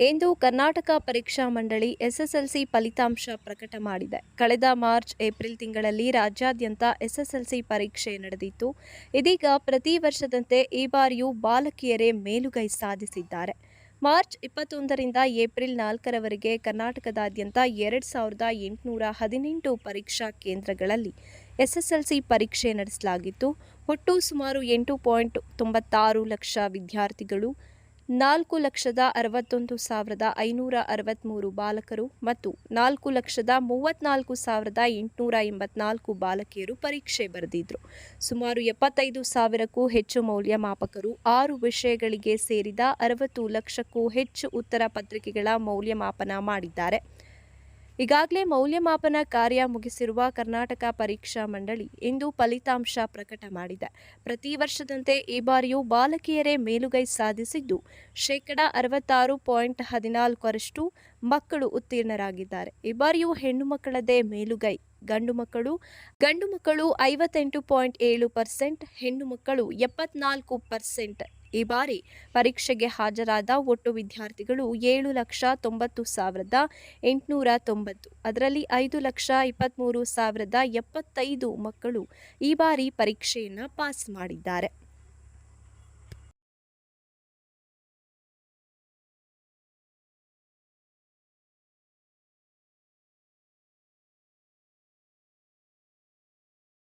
ಎಂದು ಕರ್ನಾಟಕ ಪರೀಕ್ಷಾ ಮಂಡಳಿ ಎಸ್ಎಸ್ಎಲ್ಸಿ ಫಲಿತಾಂಶ ಪ್ರಕಟ ಮಾಡಿದೆ. ಕಳೆದ ಮಾರ್ಚ್, ಏಪ್ರಿಲ್ ತಿಂಗಳಲ್ಲಿ ರಾಜ್ಯಾದ್ಯಂತ ಎಸ್ಎಸ್ಎಲ್ಸಿ ಪರೀಕ್ಷೆ ನಡೆದಿತ್ತು. ಇದೀಗ ಪ್ರತಿ ವರ್ಷದಂತೆ ಈ ಬಾರಿಯೂ ಬಾಲಕಿಯರೇ ಮೇಲುಗೈ ಸಾಧಿಸಿದ್ದಾರೆ. ಮಾರ್ಚ್ ಇಪ್ಪತ್ತೊಂದರಿಂದ ಏಪ್ರಿಲ್ ನಾಲ್ಕರವರೆಗೆ ಕರ್ನಾಟಕದಾದ್ಯಂತ ಎರಡು ಸಾವಿರದ ಎಂಟುನೂರ ಹದಿನೆಂಟು ಪರೀಕ್ಷಾ ಕೇಂದ್ರಗಳಲ್ಲಿ ಎಸ್ಎಸ್ಎಲ್ಸಿ ಪರೀಕ್ಷೆ ನಡೆಸಲಾಗಿತ್ತು. ಒಟ್ಟು ಸುಮಾರು ಎಂಟು ಪಾಯಿಂಟ್ ತೊಂಬತ್ತಾರು ಲಕ್ಷ ವಿದ್ಯಾರ್ಥಿಗಳು ನಾಲ್ಕು ಲಕ್ಷದ ಅರವತ್ತೊಂದು ಸಾವಿರದ ಐನೂರ ಅರವತ್ತ್ಮೂರು ಬಾಲಕರು ಮತ್ತು ನಾಲ್ಕು ಲಕ್ಷದ ಮೂವತ್ತ್ನಾಲ್ಕು ಸಾವಿರದ ಎಂಟುನೂರ ಎಂಬತ್ನಾಲ್ಕು ಬಾಲಕಿಯರು ಪರೀಕ್ಷೆ ಬರೆದಿದ್ರು. ಸುಮಾರು ಎಪ್ಪತ್ತೈದು ಸಾವಿರಕ್ಕೂ ಹೆಚ್ಚು ಮೌಲ್ಯಮಾಪಕರು ಆರು ವಿಷಯಗಳಿಗೆ ಸೇರಿದ ಅರವತ್ತು ಲಕ್ಷಕ್ಕೂ ಹೆಚ್ಚು ಉತ್ತರ ಪತ್ರಿಕೆಗಳ ಮೌಲ್ಯಮಾಪನ ಮಾಡಿದ್ದಾರೆ. ಈಗಾಗಲೇ ಮೌಲ್ಯಮಾಪನ ಕಾರ್ಯ ಮುಗಿಸಿರುವ ಕರ್ನಾಟಕ ಪರೀಕ್ಷಾ ಮಂಡಳಿ ಇಂದು ಫಲಿತಾಂಶ ಪ್ರಕಟ ಮಾಡಿದೆ. ಪ್ರತಿ ವರ್ಷದಂತೆ ಈ ಬಾರಿಯೂ ಬಾಲಕಿಯರೇ ಮೇಲುಗೈ ಸಾಧಿಸಿದ್ದು, ಶೇಕಡ ಅರವತ್ತಾರು ಪಾಯಿಂಟ್ ಹದಿನಾಲ್ಕರಷ್ಟು ಮಕ್ಕಳು ಉತ್ತೀರ್ಣರಾಗಿದ್ದಾರೆ. ಈ ಬಾರಿಯೂ ಹೆಣ್ಣು ಮಕ್ಕಳದೇ ಮೇಲುಗೈ, ಗಂಡು ಮಕ್ಕಳು ಗಂಡು ಮಕ್ಕಳು ಐವತ್ತೆಂಟು ಪಾಯಿಂಟ್ ಏಳು ಪರ್ಸೆಂಟ್, ಹೆಣ್ಣು ಮಕ್ಕಳು ಎಪ್ಪತ್ನಾಲ್ಕು ಪರ್ಸೆಂಟ್ ಈ ಬಾರಿ ಪರೀಕ್ಷೆಗೆ ಹಾಜರಾದ ಒಟ್ಟು ವಿದ್ಯಾರ್ಥಿಗಳು ಏಳು ಲಕ್ಷ ತೊಂಬತ್ತು ಸಾವಿರದ ಎಂಟುನೂರ ತೊಂಬತ್ತು. ಅದರಲ್ಲಿ ಐದು ಲಕ್ಷ ಇಪ್ಪತ್ತ್ಮೂರು ಸಾವಿರದ ಎಪ್ಪತ್ತೈದು ಮಕ್ಕಳು ಈ ಬಾರಿ ಪರೀಕ್ಷೆಯನ್ನು ಪಾಸ್ ಮಾಡಿದ್ದಾರೆ.